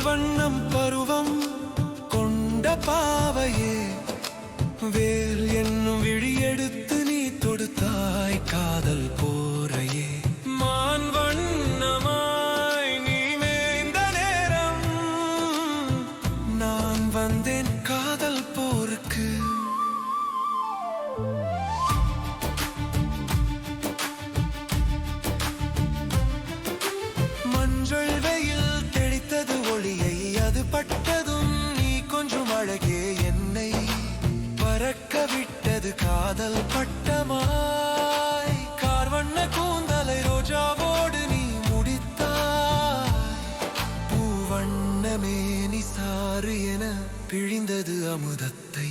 வண்ணம் பருவம் கொண்ட பாவையே. வேல் என்னும் விழியெடுத்து நீ தொடுத்தாய் காதல் போ பட்டதும் நீ கொஞ்சம் அழகே என்னை பறக்க விட்டது காதல் பட்டமாய். கார்வண்ண கூந்தலை ரோஜாவோடு நீ முடித்தாய். பூவண்ணமே நீ சாறு என பிழிந்தது அமுதத்தை.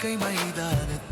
வாழ்க்கை மைதானத்தில்